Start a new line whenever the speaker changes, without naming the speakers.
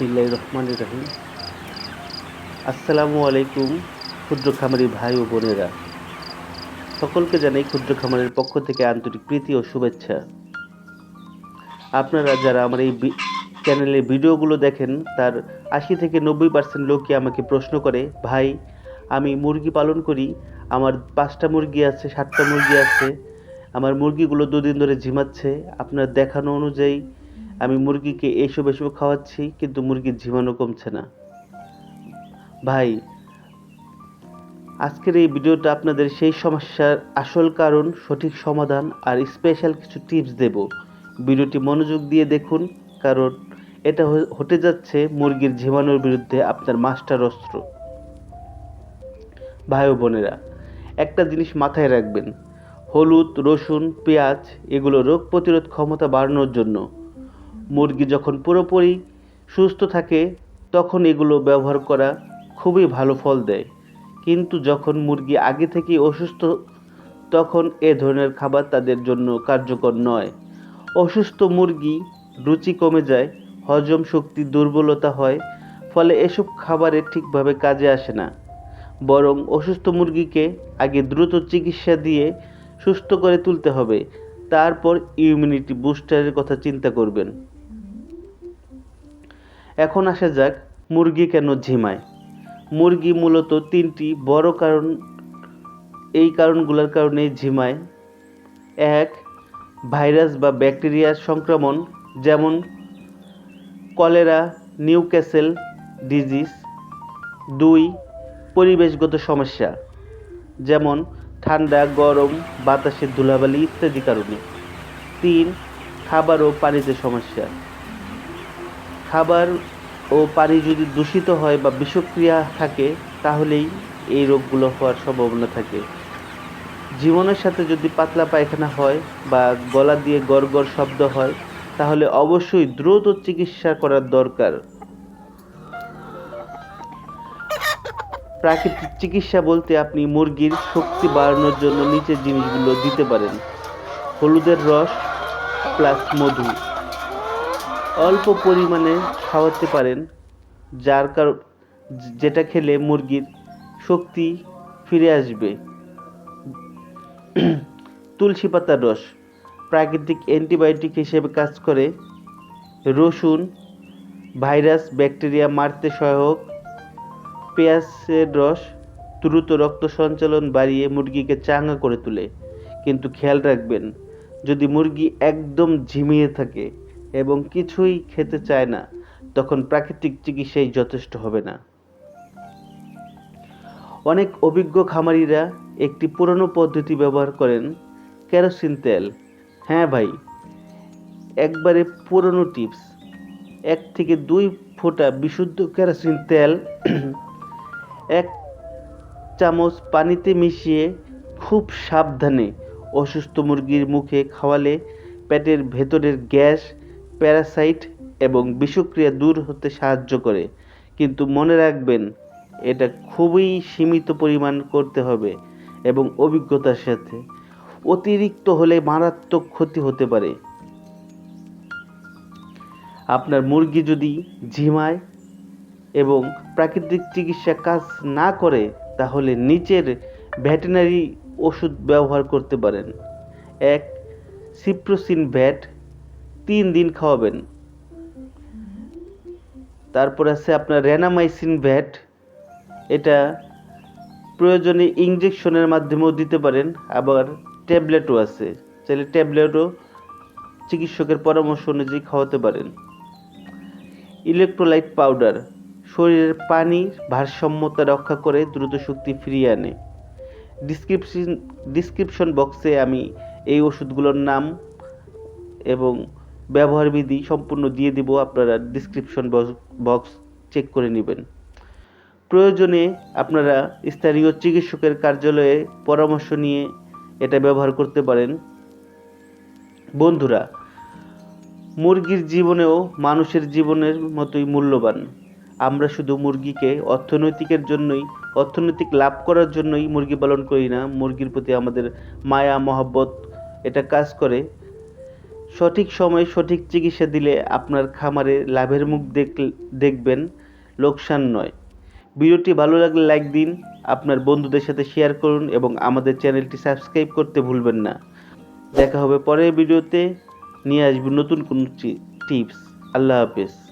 বিসমিল্লাহ রহমান রহিম। আসসালামু আলাইকুম ক্ষুদ্র খামারি ভাই ও বোনেরা। সকলকে জানাই ক্ষুদ্র খামারের পক্ষ থেকে আন্তরিক প্রীতি ও শুভেচ্ছা। আপনারা যারা আমার এই চ্যানেলের ভিডিওগুলো দেখেন, তার আশি থেকে নব্বই পার্সেন্ট লোকই আমাকে প্রশ্ন করে, ভাই, আমি মুরগি পালন করি, আমার পাঁচটা মুরগি আছে, সাতটা মুরগি আছে, আমার মুরগিগুলো দুদিন ধরে ঝিমাচ্ছে, আপনার দেখানো অনুযায়ী আমি মুরগিকে এসব এসব খাওয়াচ্ছি, কিন্তু মুরগির ঝিমানো কমছে না। ভাই, আজকের এই ভিডিওটা আপনাদের সেই সমস্যার আসল কারণ, সঠিক সমাধান আর স্পেশাল কিছু টিপস দেব। ভিডিওটি মনোযোগ দিয়ে দেখুন, কারণ এটা হতে যাচ্ছে মুরগির ঝিমানোর বিরুদ্ধে আপনার মাস্টার অস্ত্র। ভাই ও বোনেরা, একটা জিনিস মাথায় রাখবেন। হলুদ, রসুন, পেঁয়াজ, এগুলো রোগ প্রতিরোধ ক্ষমতা বাড়ানোর জন্য মুরগি যখন পুরোপুরি সুস্থ থাকে, তখন এগুলো ব্যবহার করা খুবই ভালো ফল দেয়। কিন্তু যখন মুরগি আগে থেকেই অসুস্থ, তখন এ ধরনের খাবার তাদের জন্য কার্যকর নয়। অসুস্থ মুরগি রুচি কমে যায়, হজম শক্তি দুর্বলতা হয়, ফলে এসব খাবারে ঠিকভাবে কাজে আসে না। বরং অসুস্থ মুরগিকে আগে দ্রুত চিকিৎসা দিয়ে সুস্থ করে তুলতে হবে। তারপর ইমিউনিটি বুস্টারের কথা চিন্তা করবেন। এখন আসা যাক মুরগি কেন ঝিমায়। মুরগি মূলত তিনটি বড় কারণ, এই কারণগুলোর কারণে ঝিমায়। এক, ভাইরাস বা ব্যাকটেরিয়ার সংক্রমণ, যেমন কলেরা, নিউক্যাসেল ডিজিজ। দুই, পরিবেশগত সমস্যা, যেমন ঠান্ডা, গরম, বাতাসের ধুলাবালি ইত্যাদি কারণে। তিন, খাবার ও পানিতে সমস্যা। খাবার ও পানি যদি দূষিত হয় বা বিষক্রিয়া থাকে, তাহলেই এই রোগগুলো হওয়ার সম্ভাবনা থাকে। জীবনের সাথে যদি পাতলা পায়খানা হয় বা গলা দিয়ে গড় শব্দ হয়, তাহলে অবশ্যই দ্রুত চিকিৎসা করার দরকার। প্রাকৃতিক চিকিৎসা বলতে আপনি মুরগির শক্তি বাড়ানোর জন্য নিচের জিনিসগুলো দিতে পারেন। হলুদের রস প্লাস মধু। অল্প পরিমাণে খাওয়াতে পারেন, যার কারণ যেটা খেলে মুরগির শক্তি ফিরে আসবে। তুলসী পাতার রস, প্রাকৃতিক অ্যান্টিবায়োটিক হিসেবে কাজ করে। রসুন, ভাইরাস, ব্যাকটেরিয়া মারতে সহায়ক। পেঁয়াজের রস দ্রুত রক্ত সঞ্চালন বাড়িয়ে মুরগিকে চাঙ্গা করে তোলে। কিন্তু খেয়াল রাখবেন, যদি মুরগি একদম ঝিমিয়ে থাকে এবং কিছুই খেতে চায় না, তখন প্রাকৃতিক চিকিৎসাই যথেষ্ট হবে না। অনেক অভিজ্ঞ খামারিরা একটি পুরনো পদ্ধতি ব্যবহার করেন, কেরোসিন তেল। হ্যাঁ ভাই, একবারে পুরনো টিপস। এক থেকে দুই ফোঁটা বিশুদ্ধ কেরোসিন তেল, এক চামচ পানিতে মিশিয়ে খুব সাবধানে অসুস্থ মুরগির মুখে খাওয়ালে পেটের ভেতরের গ্যাস প্যারাসাইট এবং বিষক্রিয়া দূর হতে সাহায্য করে। কিন্তু মনে রাখবেন, এটা খুবই সীমিত পরিমাণ করতে হবে এবং অভিজ্ঞতার সাথে। অতিরিক্ত হলে মারাত্মক ক্ষতি হতে পারে। আপনার মুরগি যদি ঝিমায় এবং প্রাকৃতিক চিকিৎসা কাজ না করে, তাহলে নিচের ভেটেনারি ওষুধ ব্যবহার করতে পারেন। এক, সিপ্রোসিন ভ্যাট তিন দিন খাওয়াবেন। তারপর আছে আপনার রেনামাইসিন ভ্যাট এটা প্রয়োজনে ইঞ্জেকশনের মাধ্যমেও দিতে পারেন, আবার ট্যাবলেটও আছে। চাইলে ট্যাবলেটও চিকিৎসকের পরামর্শ অনুযায়ী খাওয়াতে পারেন। ইলেকট্রোলাইট পাউডার শরীরের পানির ভারসাম্যতা রক্ষা করে দ্রুত শক্তি ফিরিয়ে আনে। ডিসক্রিপশন ডিসক্রিপশন বক্সে আমি এই ওষুধগুলোর নাম এবং ব্যবহার বিধি সম্পূর্ণ দিয়ে দিব, আপনারা ডিসক্রিপশন বক্স চেক করে নেবেন। প্রয়োজনে আপনারা স্থানীয় চিকিৎসকের কার্যালয়ে পরামর্শ নিয়ে এটা ব্যবহার করতে পারেন। বন্ধুরা, মুরগির জীবনেও মানুষের জীবনের মতোই মূল্যবান। আমরা শুধু মুরগিকে অর্থনৈতিকের জন্যই, অর্থনৈতিক লাভ করার জন্যই মুরগি পালন করি না। মুরগির প্রতি আমাদের মায়া, মহব্বত, এটা কাজ করে। সঠিক সময়ে সঠিক চিকিৎসা দিলে আপনার খামারে লাভের মুখ দেখ দেখবেন, লোকসান নয়। ভিডিওটি ভালো লাগলে লাইক দিন, আপনার বন্ধুদের সাথে শেয়ার করুন এবং আমাদের চ্যানেলটি সাবস্ক্রাইব করতে ভুলবেন না। দেখা হবে পরের ভিডিওতে। নিয়ে আসব নতুন কোনো টিপস। আল্লাহ হাফেজ।